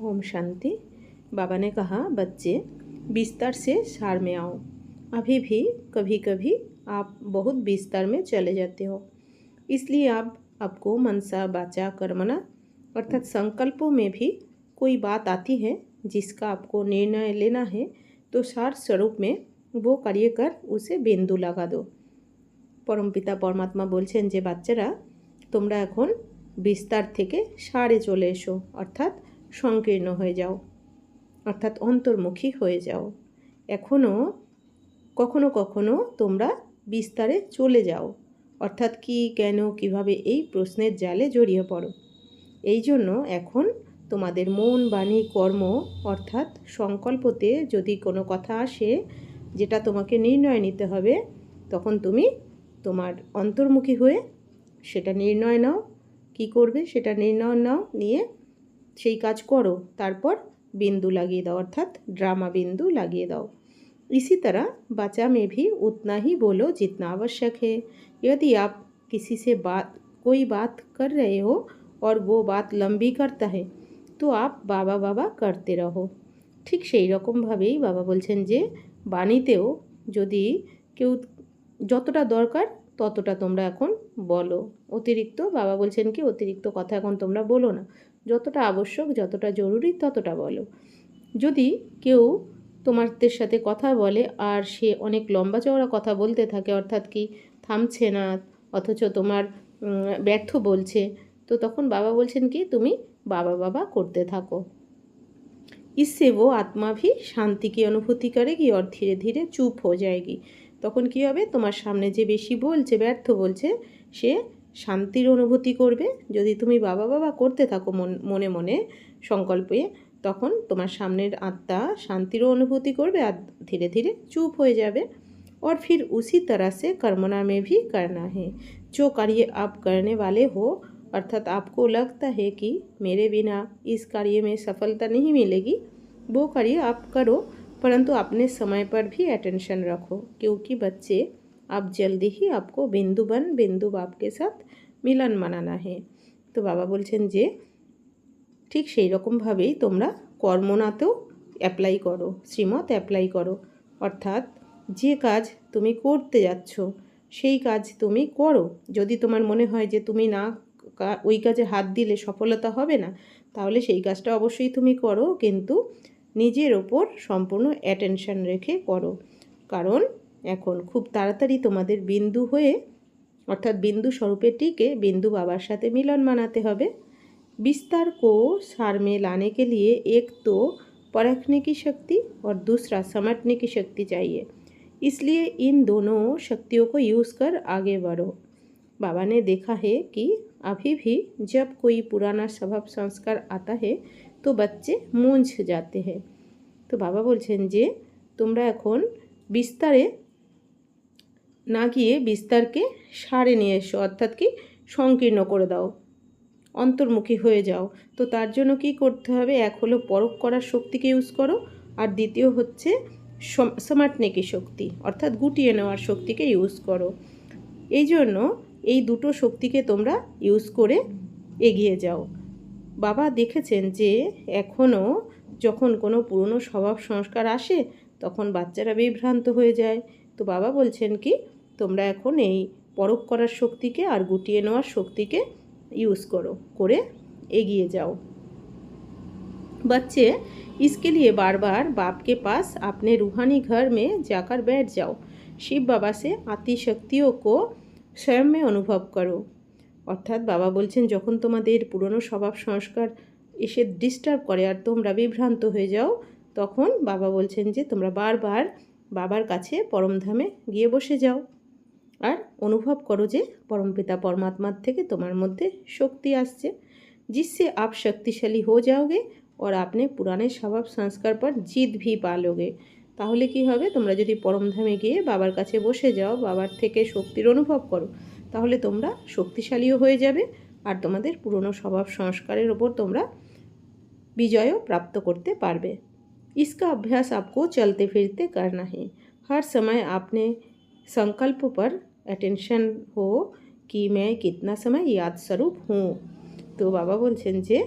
ओम शांति बाबा ने कहा बच्चे बिस्तर से सार में आओ अभी भी कभी कभी आप बहुत बिस्तर में चले जाते हो इसलिए आप आपको मनसा बाचा कर्मना अर्थात संकल्पों में भी कोई बात आती है जिसका आपको निर्णय लेना है तो सार स्वरूप में वो कार्य कर उसे बिंदु लगा दो পরমপিতা পরমাত্মা বলছেন যে বাচ্চারা তোমরা এখন বিস্তার থেকে সারে চলে এসো অর্থাৎ সংকীর্ণ হয়ে যাও, অর্থাৎ অন্তর্মুখী হয়ে যাও। এখনও কখনো কখনো তোমরা বিস্তারে চলে যাও, অর্থাৎ কি, কেন, কীভাবে এই প্রশ্নের জালে জড়িয়ে পড়ো। এই জন্য এখন তোমাদের মন, বাণী, কর্ম, অর্থাৎ সংকল্পতে যদি কোনো কথা আসে যেটা তোমাকে নির্ণয় নিতে হবে, তখন তুমি তোমার অন্তর্মুখী হয়ে সেটা নির্ণয় নাও, কি করবে সেটা নির্ণয় নাও, নিয়ে সেই কাজ করো তারপর बिंदु লাগিয়ে দাও অর্থাৎ ड्रामा बिंदु লাগিয়ে দাও इसी तरह बचा में भी उतना ही बोलो जितना आवश्यक है यदि आप किसी से बात कोई बात कर रहे हो और वो बात लंबी करता है তো আপ বাবা বাবা করতে রহো ঠিক সেই রকমভাবেই বাবা বলছেন যে বাণীতেও যদি কেউ যতটা দরকার ততটা তোমরা এখন বলো অতিরিক্ত বাবা বলছেন কি অতিরিক্ত কথা এখন তোমরা বলো না যতটা আবশ্যক, যতটা জরুরি, ততটা বলো। যদি কেউ তোমারদের সাথে কথা বলে আর সে অনেক লম্বা চওড়া কথা বলতে থাকে, অর্থাৎ কি থামছে না, অথচ তোমার ব্যর্থ বলছে, তো তখন বাবা বলছেন কি, তুমি বাবা বাবা করতে থাকো। ইসেবো আত্মাভি শান্তি কি অনুভূতি করে কি, অর ধীরে ধীরে চুপ হয়ে যায় কি। তখন কি হবে? তোমার সামনে যে বেশি বলছে, ব্যর্থ বলছে, সে শান্তির অনুভূতি করবে যদি তুমি বাবা বাবা করতে থাকো মন মনে মনে সংকল্পে তখন তোমার সামনের আত্মা শান্তিরও অনুভূতি করবে আর ধীরে ধীরে চুপ হয়ে যাবে और फिर उसी तरह से कर्मना में भी करना है जो कार्य आप करने वाले हो अर्थात आपको लगता है कि मेरे बिना इस कार्य में सफलता नहीं मिलेगी वो कार्य आप करो परंतु अपने समय पर भी अटेंशन रखो क्योंकि बच्चे अब जल्दी ही आपको बिंदु बन बिंदु बाप के साथ মিলন মানানা হে তো বাবা বলছেন যে ঠিক সেই রকমভাবেই তোমরা কর্মনাতেও অ্যাপ্লাই করো শ্রীমত অ্যাপ্লাই করো অর্থাৎ যে কাজ তুমি করতে যাচ্ছ সেই কাজ তুমি করো যদি তোমার মনে হয় যে তুমি না ওই কাজে হাত দিলে সফলতা হবে না তাহলে সেই কাজটা অবশ্যই তুমি করো কিন্তু নিজের ওপর সম্পূর্ণ অ্যাটেনশন রেখে করো কারণ এখন খুব তাড়াতাড়ি তোমাদের বিন্দু হয়ে অর্থাৎ বিন্দু স্বরূপে টিকে बिंदु बाबा साथ मिलन मनाते হবে विस्तार को सार में लाने के लिए एक तो परखने की शक्ति और दूसरा समटने की शक्ति चाहिए इसलिए इन दोनों शक्तियों को यूज़ कर आगे बढ़ो बाबा ने देखा है कि अभी भी जब कोई पुराना स्वभाव संस्कार आता है तो बच्चे मूंझ जाते हैं তো বাবা বলছেন যে তোমরা এখন বিস্তারে না গিয়ে বিস্তারকে সারে নিয়ে এসো, অর্থাৎ কি সংকীর্ণ করে দাও। অন্তর্মুখী হয়ে যাও। তো তার জন্য কি করতে হবে? এক হলো পরক করার শক্তিকে ইউজ করো, আর দ্বিতীয় হচ্ছে স্মার্ট নেকি শক্তি, অর্থাৎ গুটিয়ে নেওয়ার শক্তিকে ইউজ করো। এই জন্য এই দুটো শক্তিকে তোমরা ইউজ করে এগিয়ে যাও। বাবা দেখেছেন যে এখনও যখন কোনো পুরনো স্বভাব সংস্কার আসে, তখন বাচ্চারা বিভ্রান্ত হয়ে যায়। তো বাবা বলছেন কি তোমরা এখন এই পরখ করার শক্তিকে আর গুটিয়ে নেওয়ার শক্তিকে यूज़ करो করে এগিয়ে যাও बच्चे इसके लिए बार बार बाप के पास अपने रूहानी घर में जाकर बैठ जाओ শিব বাবা সে আতি শক্তিও কো স্বয়ং মে অনুভব করো অর্থাৎ বাবা বলছেন যখন তোমাদের পুরনো স্বভাব সংস্কার এসে ডিস্টার্ব করে আর তোমরা বিভ্রান্ত হয়ে যাও তখন বাবা বলছেন যে তোমরা বারবার বাবার কাছে পরমধামে গিয়ে বসে যাও আর অনুভব করো যে পরমপিতা পরমাত্মার থেকে তোমার মধ্যে শক্তি আসছে जिससे आप शक्तिशाली हो जाओगे और আপনি পুরানে স্বভাব সংস্কার পর জিত ভি পালোগে তাহলে কি হবে তোমরা যদি পরমধামে গিয়ে বাবার কাছে বসে যাও বাবার থেকে শক্তির অনুভব করো তাহলে তোমরা শক্তিশালীও হয়ে যাবে আর তোমাদের পুরনো স্বভাব সংস্কারের ওপর তোমরা বিজয়ও প্রাপ্ত করতে পারবে इसका अभ्यास आपको चलते फिरते करना है हर समय आपने संकल्प पर অ্যাটেনশন হো কি मैं कितना समय याद स्वरूप हूँ তো বাবা বলছেন যে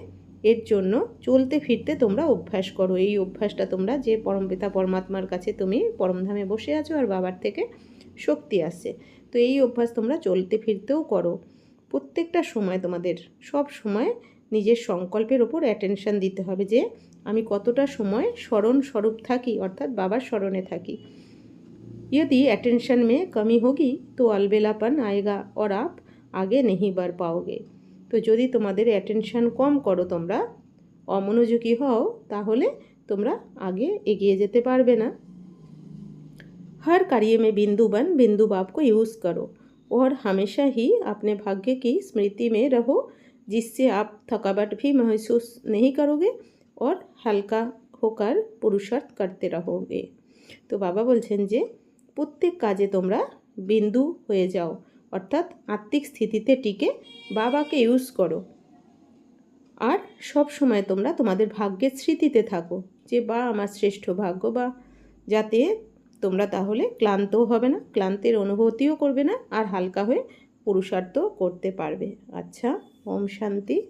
এর জন্য চলতে ফিরতে তোমরা অভ্যাস করো এই অভ্যাসটা তোমরা যে পরমপিতা পরমাত্মার কাছে তুমি পরমধামে বসে আছো আর বাবার থেকে শক্তি আসছে তো এই অভ্যাস তোমরা চলতে ফিরতেও করো প্রত্যেকটা সময় তোমাদের সব সময় নিজের সংকল্পের ওপর অ্যাটেনশন দিতে হবে যে আমি কতটা সময় স্মরণ স্বরূপ থাকি অর্থাৎ বাবার স্মরণে থাকি यदि अटेंशन में कमी होगी तो अलबेलापन आएगा और आप আগে नहीं बढ़ पाओगे তো যদি তোমাদের অ্যাটেনশন কম করো তোমরা অমনোযোগী হও তাহলে তোমরা আগে এগিয়ে যেতে পারবে না हर कार्य में बिंदु बन बिंदु बाप को यूज़ करो और हमेशा ही अपने भाग्य की स्मृति में रहो जिससे आप थकावट भी महसूस नहीं करोगे और हल्का होकर पुरुषार्थ करते रहोगे তো বাবা বলছেন যে প্রত্যেক কাজে তোমরা বিন্দু হয়ে যাও, অর্থাৎ আত্মিক স্থিতিতে টিকে বাবাকে ইউজ করো। আর সব সময় তোমরা তোমাদের ভাগ্যের স্মৃতিতে থাকো যে, বা, আমার শ্রেষ্ঠ ভাগ্য, বা, যাতে তোমরা তাহলে ক্লান্তও হবে না, ক্লান্তের অনুভূতিও করবে না, আর হালকা হয়ে পুরুষার্থ করতে পারবে। আচ্ছা ওম শান্তি।